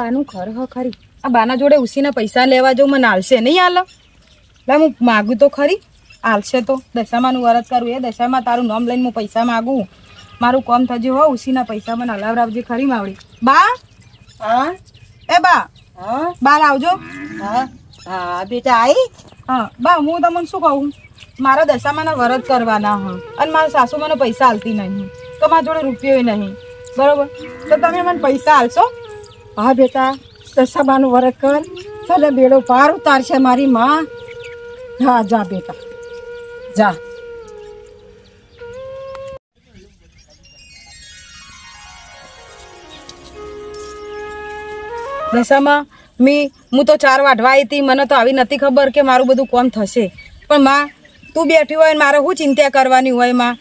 બાનું ખર હ ખરી. આ બાના જોડે ઉસીના પૈસા લેવા જો મને આલશે નહીં આલ? લે હું માગું તો ખરી. આલશે તો. દશામાનું વરત કરું એ દશામાં તારું નામ લઈને હું પૈસા માગું. મારું કોમ થજે હો ઉસીના પૈસા મને હલાવરાવજે ખરી માવડી. બા? હા? એ બા? હા? બહાર આવજો હા? હા બેટા આવી હા બા હું તમને શું કહું? મારા દશામાના વરત કરવાના હા. અને મારા સાસુ મને પૈસા આલતી નહીં. તો મારા જોડે રૂપિયો નહીં. બરોબર? તો તમે મને પૈસા આલશો? હા બેટા દશાબાનું વર્ક કર. ચાલે બેડો પાર ઉતારશે મારી માં. હા, જા બેટા. જા. દશામાં, મી, હું તો ચાર વાઢવા આવી હતી. મને તો આવી નથી ખબર કે મારું બધું કોમ થશે. પણ માં, તું બેઠી હોય ને મારે શું ચિંતા કરવાની હોયમાં?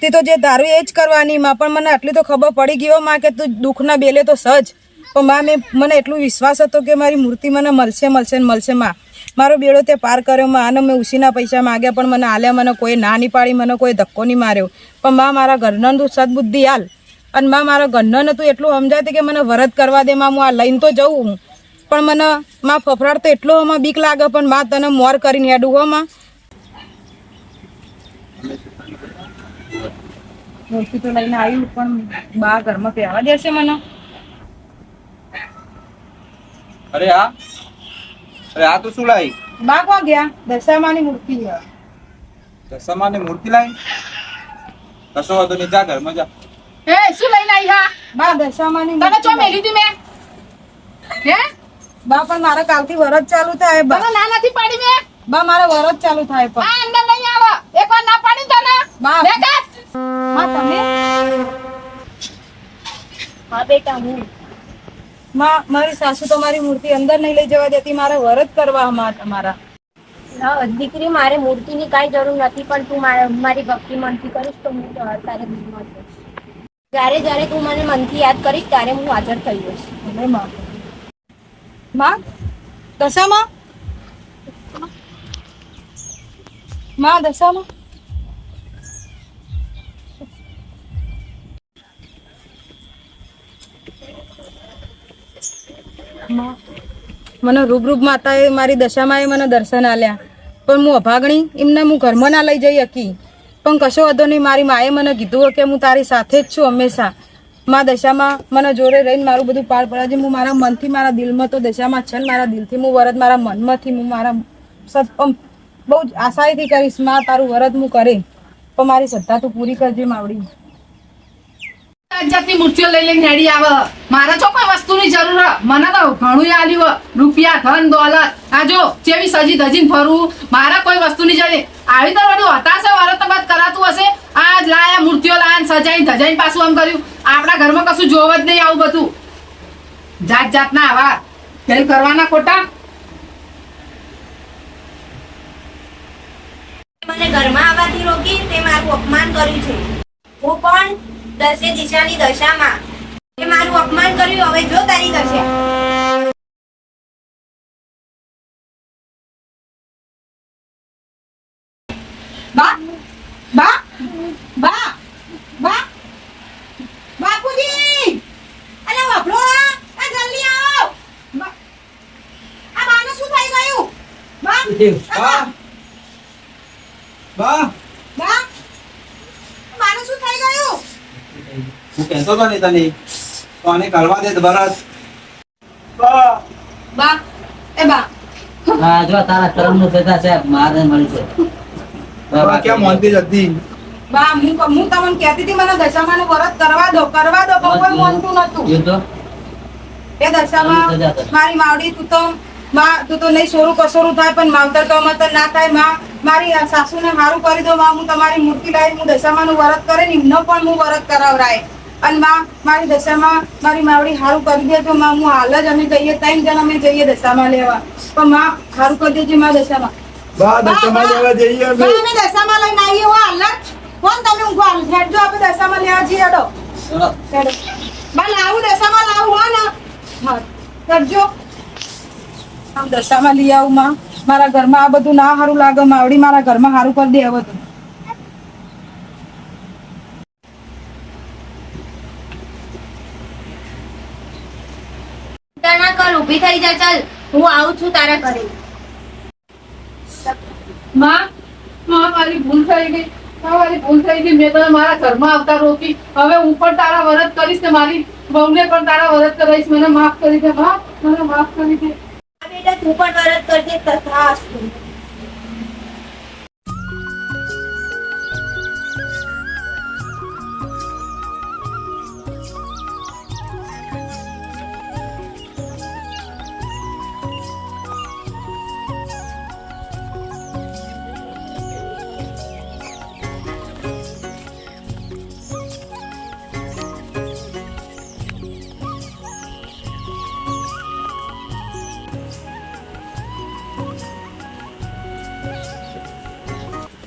તે તો જે ધારું એ જ કરવાની માં. પણ મને આટલી તો ખબર પડી ગયો માં કે તું દુઃખના બેલે તો સજ. પણ માં મેં મને એટલું વિશ્વાસ હતો કે મારી મૂર્તિ મને મળશે મળશે ને મળશે માં. મારો બેડો તે પાર કર્યો માં. અને મેં ઉસીના પૈસા માગ્યા પણ મને આલ્યા, મને કોઈ ના નહીં પાડી, મને કોઈ ધક્કો નહીં માર્યો. પણ માં મારા ઘરનો તું સદબુદ્ધિ હાલ. અને માં મારા ઘરનો હતું એટલું સમજાય કે મને વરત કરવા દે માં, હું આ લઈને તો જઉં હું. પણ મને માં ફફડાટ તો એટલો આમાં બીક લાગે, પણ માં તને મોર કરીને હેડું હો માં. મૂર્તિ તો લઈને આવ્યું પણ બા ઘરમાં પહેવા દેશે મને? અરે આ અરે આ તો શું લાવી બા કોણ ગયા દશામાની મૂર્તિ છે. દશામાની મૂર્તિ લાવી કશો વાંધો નહીં જા ઘરમાં જા. એ શું લઈને આવી હા? બા દશામાની તને ચો મેલી દી મેં? હે? બા પણ મારા કાલથી વરત ચાલુ થાય બા. તને ના નથી પાડી મેં? બા મારે વરત ચાલુ થાય પણ. આ અંદર નહીં આવે. એક વાર ના પાડી તને. બા. બેટા. માં તમે? હા બેટા હું. માં મારી સાસુ તો મારી મૂર્તિ અંદર નહીં લઈ જવા દેતી મારે વરત કરવા માં તમારા દીકરી મારે મૂર્તિની કાંઈ જરૂર નથી પણ તું મારી ભક્તિ મનથી કરીશ તો હું તારે જયારે જ્યારે તું મને મનથી યાદ કરીશ ત્યારે હું હાજર થઈ જઈશ. માં દશામાં? માં દશામાં? મને રૂબરૂપ માતાએ મારી દશામાં એ મને દર્શન આલ્યા. પણ હું અભાગણી, એમને હું ઘરમાં ના લઈ જઈ શકી પણ કશો વધો નહીં, મારી માએ મને કીધું કે હું તારી સાથે જ છું હંમેશા. મા દશામાં મને જોડે રહીને મારું બધું પાર પડે છે. હું મારા મનથી, મારા દિલમાં તો દશામાં છે ને મારા દિલથી, હું વરત મારા મનમાંથી, હું મારા સત બહુ જ આશાએથી કરીશ. મા તારું વરત હું કરે. પણ મારી શ્રદ્ધા તું પૂરી કરજે માવડી. જાત જાતની મૂર્તિઓ લઈ લઈને હેડી આવે. મારા છો કોઈ વસ્તુની જરૂર મને તો ઘણું આલ્યું રૂપિયા, ધન, દોલત. આ જો, જેવી સજી ધજીને ફરવું મારા કોઈ વસ્તુની જરૂર આવી તો બધું હતાશે વરત બાદ કરાતું હશે. આ લાયા, મૂર્તિઓ લાયા, સજાઈને ધજાઈને પાછું આમ કર્યું. આપણા ઘરમાં કશું જોવ જ નહીં આવું બધું. જાત જાતના આવા ફેલ કરવાના ખોટા. મને ઘરમાં આવવાથી રોકી તે મારું અપમાન કર્યું છે. હું પણ દસે દિશાની દશામાં. તે મારું અપમાન કર્યું હવે જો તારી દશા. બા બા બા બા બાપુજી! અલે વાપરો આ જલ્દી આવો. બા- આ બાને શું થઈ ગયું? બા. બા બાને શું થઈ ગયું હું કહેતો તો ને તને. તો આને કરવા દે બરસ બા. બા એ બા. હા જો તારા કર્મનું ભેગા છે મારે મળી છે. બા કેમ મોનતી જતી બા હું હું તમને કહેતી હતી મને દશામાનું વ્રત કરવા દો કરવા દો પણ કોઈ માનતું. નતું એ તો? એ દશામાં મારી માવડી તું તો માં તું તો નહીં સોરું કસોરું થાય પણ માવતર તો અમતર ના થાય. માં મારી સાસુને હારું કરી દો માં હું તમારી મૂર્તિ લાવી હું દશામાનું વ્રત કરે ને એમનો પણ હું વ્રત કરાવરાય. અને માં મારી દશામાં મારી માવડી સારું કરી દે તો માં હું હાલ જ અમે જઈએ ત્રણ જણ અમે જઈએ દશામાં લેવા. પણ માં સારું કરી દેજે માં દશામાં. બા દશામાં લેવા જઈએ અમે. અમે દશામાં લઈને આવીએ હો હાલ જ. કોણ તમે ઊંઘો હાલ હેડજો આપણે દશામાં લેવા જઈએ હેડો. હેડો. બા લાવું દશામાં લાવું હો ને. હા કરજો આમ દશામાં લઈ આવું માં. મારા ઘરમાં આ બધું ના સારું લાગે માવડી મારા ઘરમાં સારું કરી દે હવે તો તારા હું આવું છું તારા ઘરે. માં મારી ભૂલ થઈ ગઈ. મારી ભૂલ થઈ ગઈ. મેં તને મારા ઘરમાં આવતા રોકી. હવે હું પણ તારા વરત કરીશ ને મારી બહુને પણ તારા વરત કરાવીશ. મને માફ કરી દે માં. મને માફ કરી દે. બેટા તું પણ વરત કરજે તથાસ્તુ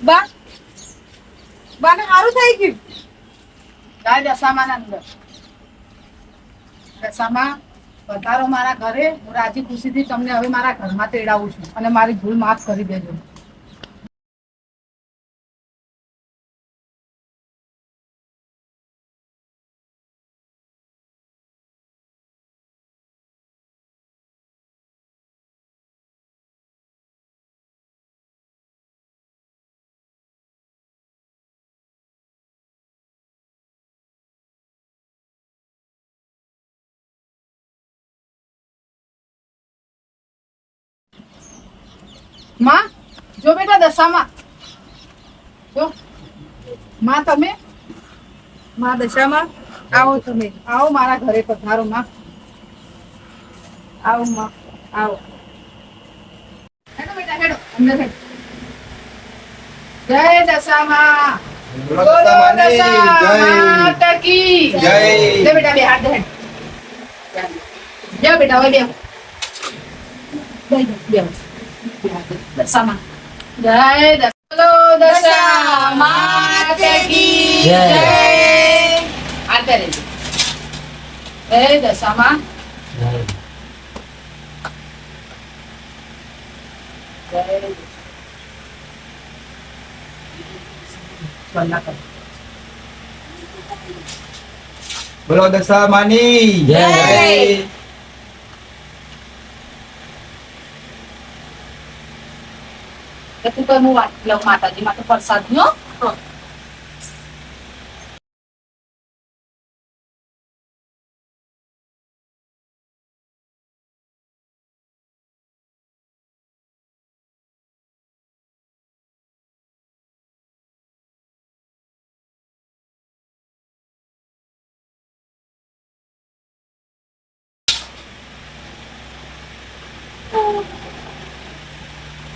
બા. બાને સારું થઈ ગયું? જાય દશામાં અંદર. દશામાં, વધારો મારા ઘરે. હું રાજી ખુશીથી તમને હવે મારા ઘરમાં તેડાવું છું. અને મારી ભૂલ માફ કરી દેજો. માં જો બેટા દશામાં. જો. માં તમે? માં દશામાં? આવો તમે. આવો મારા ઘરે પધારો માં. આવો માં. આવો. હેડો બેટા હેડો. અંદર હેડો. જય દશામાં. જય. જય. બેટા બે હાથ હેડ. જાઓ બેટા હવે બે. બે હાથ દે. દશામાં જય દશા બોલો દશા માતા કી જય. જય હાથ દે રહેજો. જય દશામાં જય વંદના કરો. બોલો દશામાની જય. તો તું કઈ હું વાત લઉં માતાજી માટે પ્રસાદ નો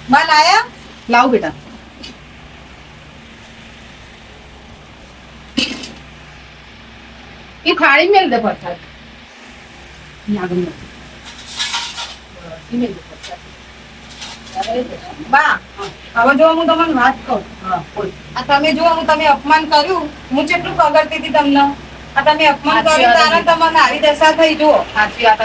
બા લાયા લાવ બેટા. એ થાળી મેલ દે પ્રસાદ. બા હવે જો હું તમને વાત કહું આ તમે જો હું તમે અપમાન કર્યું. હું કેટલું પગડતી હતી તમને? આ તમે અપમાન કર્યું તારા તમને આવી દશા થઈ જુઓ. સાચી વાત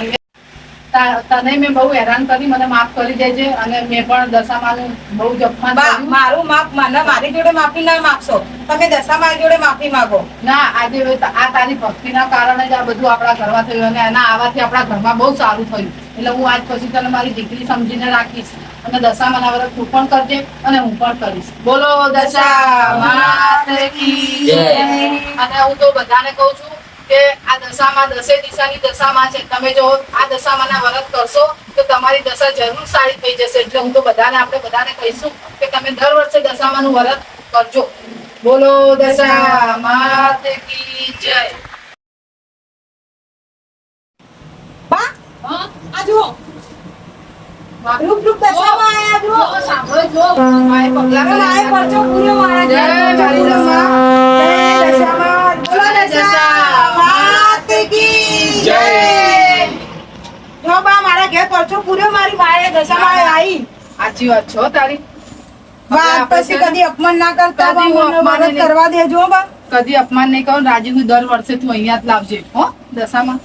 તને મેં બહુ હેરાન કરી મને માફ કરી દેજે અને મેં પણ દશામાનું બહુ જ અપમાન મારું માફ મને મારી જોડે માફી ના માગશો. તમે દશા મારી જોડે માફી માંગો. ના આજે આ તારી ભક્તિના કારણે જ આ બધું આપણા ઘરમાં થયું અને એના આવવાથી આપણા ઘરમાં બહુ સારું થયું. એટલે હું આજ પછી તને મારી દીકરી સમજીને રાખીશ અને દશા મના વરસ તું પણ કરજે અને હું પણ કરીશ. બોલો દશા. અને હું તો બધાને કહું છું કે આ દશામાં દસે દિશાની દશામાં છે તમે જો આ દશામાંના વ્રત કરશો તો તમારી દશા જરૂર સારી થઈ જશે એટલે હું તો બધાને આપણે બધાને કહીશું કે તમે દર વર્ષે દશામાનું વ્રત કરજો બોલો દશા માત કી જય બા આ જુઓ રૂપ રૂપ દશામાં આયા જુઓ સાંભળો જો માએ પગલા લગન પરચો પૂર્યો મારા જય દશામાં. સાચી વાત છો તારી. વાત પછી કદી અપમાન ના કરતા કદી અપમાન મદદ. કરવા દેજો બા. કદી અપમાન નહીં કરું રાજીવ દર વર્ષે તું અહીંયા જ લાવજે હો દશામાં.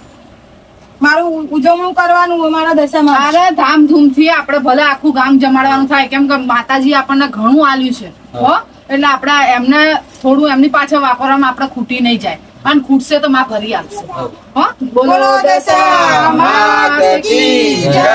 મારું ઉજવણું કરવાનું હોય મારા દશામાં. અરે ધામધૂમથી આપણે ભલે આખું ગામ જમાડવાનું થાય કેમ કે માતાજી આપણને ઘણું આલ્યું છે હો. એટલે આપણે એમને થોડું એમની પાછળ વાપરવામાં આપણે ખૂટી નહીં જાય. અને ખૂટશે તો માં ભરી આપશે હો. બોલો દશા માત કી જય.